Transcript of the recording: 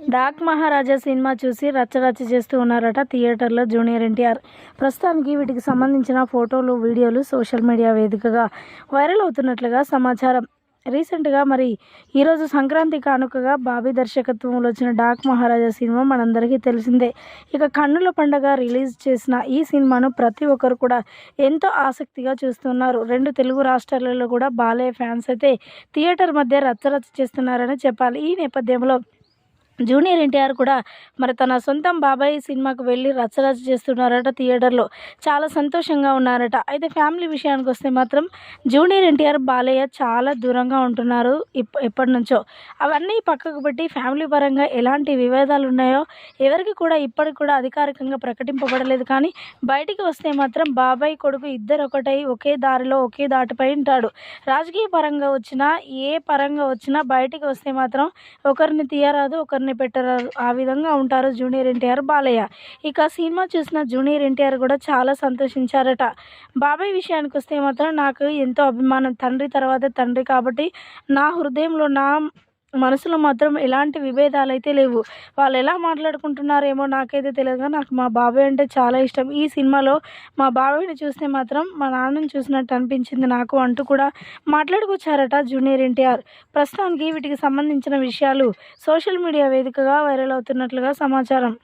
Dock మహారాజా cinema చూసి రచ్చరచ్చ చేస్తూ ఉన్నారట థియేటర్లో జూనియర్ ఎన్టీఆర్. ప్రస్తుతానికి వీటికి సంబంధించిన ఫోటోలు వీడియోలు సోషల్ మీడియా వేదికగా వైరల్ అవుతున్నట్లుగా సమాచారం. రీసెంట్గా మరి ఈరోజు సంక్రాంతి కానుకగా బాబీ దర్శకత్వంలో వచ్చిన డాక్ మహారాజా సినిమా మనందరికీ తెలిసిందే. ఇక కన్నుల పండగ రిలీజ్ చేసిన ఈ సినిమాను ప్రతి ఒక్కరు కూడా ఎంతో ఆసక్తిగా చూస్తున్నారు. రెండు తెలుగు రాష్ట్రాలలో కూడా బాలయ్య ఫ్యాన్స్ అయితే థియేటర్ మధ్య రచ్చరచ్చ చేస్తున్నారని చెప్పాలి. ఈ నేపథ్యంలో జూనియర్ ఎన్టీఆర్ కూడా మరి తన సొంతం బాబాయ్ సినిమాకు వెళ్ళి రచ్చరచ్చ చేస్తున్నారట థియేటర్లో. చాలా సంతోషంగా ఉన్నారట. అయితే ఫ్యామిలీ విషయానికి వస్తే మాత్రం జూనియర్ ఎన్టీఆర్ బాలయ్య చాలా దూరంగా ఉంటున్నారు ఇప్ ఎప్పటి నుంచో అవన్నీ పక్కకు పెట్టి ఫ్యామిలీ పరంగా ఎలాంటి వివాదాలు ఉన్నాయో ఎవరికి కూడా ఇప్పటికి కూడా అధికారికంగా ప్రకటింపబడలేదు. కానీ బయటికి వస్తే మాత్రం బాబాయ్ కొడుకు ఇద్దరు ఒకటై ఒకే దారిలో ఒకే దాటిపై ఉంటాడు. రాజకీయ పరంగా వచ్చినా ఏ పరంగా వచ్చినా బయటికి వస్తే మాత్రం ఒకరిని తీయరాదు ఒకరిని పెట్టరాదు ఆ విధంగా ఉంటారు జూనియర్ ఎన్టీఆర్ బాలయ్య. ఇక సినిమా చూసిన జూనియర్ ఎన్టీఆర్ కూడా చాలా సంతోషించారట. బాబాయ్ విషయానికి వస్తే మాత్రం నాకు ఎంతో అభిమానం. తండ్రి తర్వాత తండ్రి కాబట్టి నా హృదయంలో నా మనసులో మాత్రం ఎలాంటి విభేదాలు అయితే లేవు. వాళ్ళు ఎలా మాట్లాడుకుంటున్నారేమో నాకైతే తెలియదు కానీ నాకు మా బాబాయ్ అంటే చాలా ఇష్టం. ఈ సినిమాలో మా బాబాయ్ని చూస్తే మాత్రం మా నాన్నని చూసినట్టు అనిపించింది నాకు అంటూ కూడా మాట్లాడుకొచ్చారట జూనియర్ ఎన్టీఆర్. ప్రస్తుతానికి వీటికి సంబంధించిన విషయాలు సోషల్ మీడియా వేదికగా వైరల్ అవుతున్నట్లుగా సమాచారం.